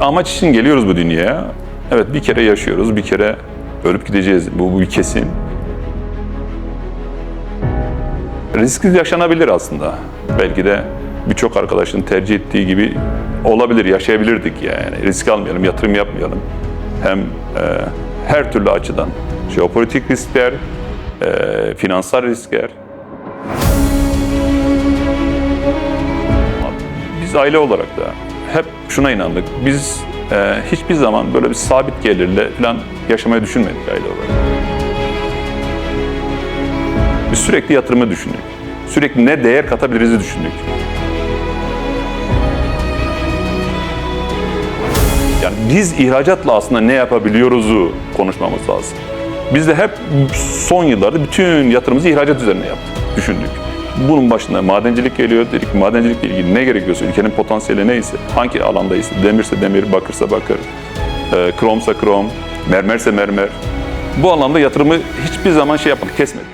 amaç için geliyoruz bu dünyaya. Evet bir kere yaşıyoruz, bir kere ölüp gideceğiz. Bu, bu kesin. Risksiz yaşanabilir aslında. Belki de birçok arkadaşın tercih ettiği gibi olabilir, yaşayabilirdik yani. Risk almayalım, yatırım yapmayalım. Hem e, her türlü açıdan jeopolitik riskler, e, finansal riskler. Biz aile olarak da hep şuna inandık. Biz e, hiçbir zaman böyle bir sabit gelirle falan yaşamayı düşünmedik aile olarak. Biz sürekli yatırımı düşündük. Sürekli ne değer katabiliriz düşündük. Yani biz ihracatla aslında ne yapabiliyoruzu konuşmamız lazım. Biz de hep son yıllarda bütün yatırımımızı ihracat üzerine yaptık, düşündük. Bunun başında madencilik geliyor. Dedik ki madencilikle ilgili ne gerekiyorsa, ülkenin potansiyeli neyse, hangi alandaysa, demirse demir, bakırsa bakır, e, kromsa krom, mermerse mermer. Bu anlamda yatırımı hiçbir zaman şey yapmadık, kesmedik.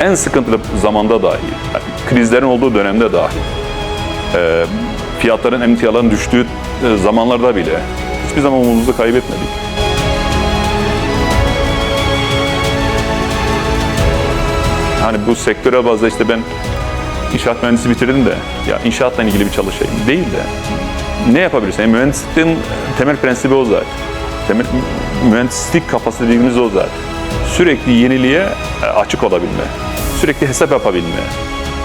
En sıkıntılı zamanda dahi, yani krizlerin olduğu dönemde dahi, e, fiyatların, emtiaların düştüğü e, zamanlarda bile hiçbir zaman umudumuzu kaybetmedik. Hani bu sektörel bazda işte ben inşaat mühendisi bitirdim de ya inşaatla ilgili bir çalışayım değil de ne yapabilirsin? Yani mühendisliğin temel prensibi o zaten. Temel, mühendislik kafası dediğimiz o zaten. Sürekli yeniliğe e, açık olabilme, sürekli hesap yapabilme,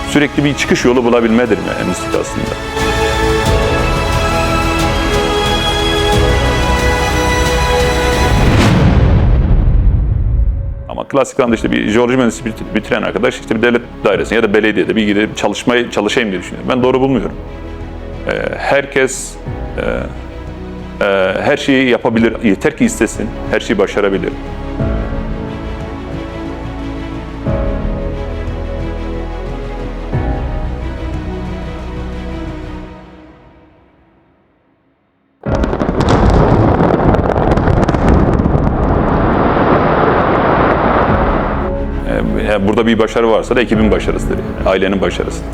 sürekli bir çıkış yolu bulabilmedir mühendislik aslında. Klasik alanda işte bir jeoloji mühendisi bit- bitiren arkadaş işte bir devlet dairesine ya da belediyede bir gidip çalışmayı çalışayım diye düşünüyor. Ben doğru bulmuyorum. Ee, herkes e, e, her şeyi yapabilir. Yeter ki istesin. Her şeyi başarabilir. Burada bir başarı varsa da ekibin başarısıdır. Ailenin başarısıdır.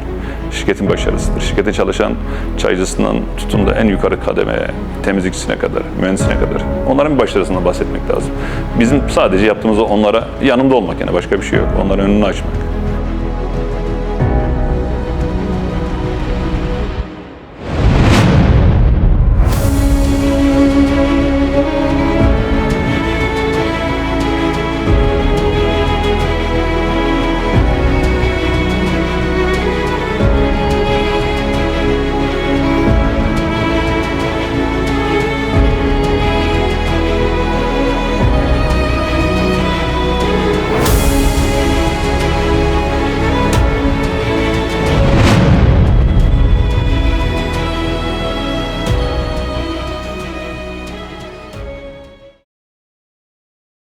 Şirketin başarısıdır. Şirkette çalışan çaycısından tutun da en yukarı kademeye, temizlikçisine kadar, mühendisine kadar. Onların bir başarısından bahsetmek lazım. Bizim sadece yaptığımız onlara yanımda olmak yani başka bir şey yok. Onların önünü açmak.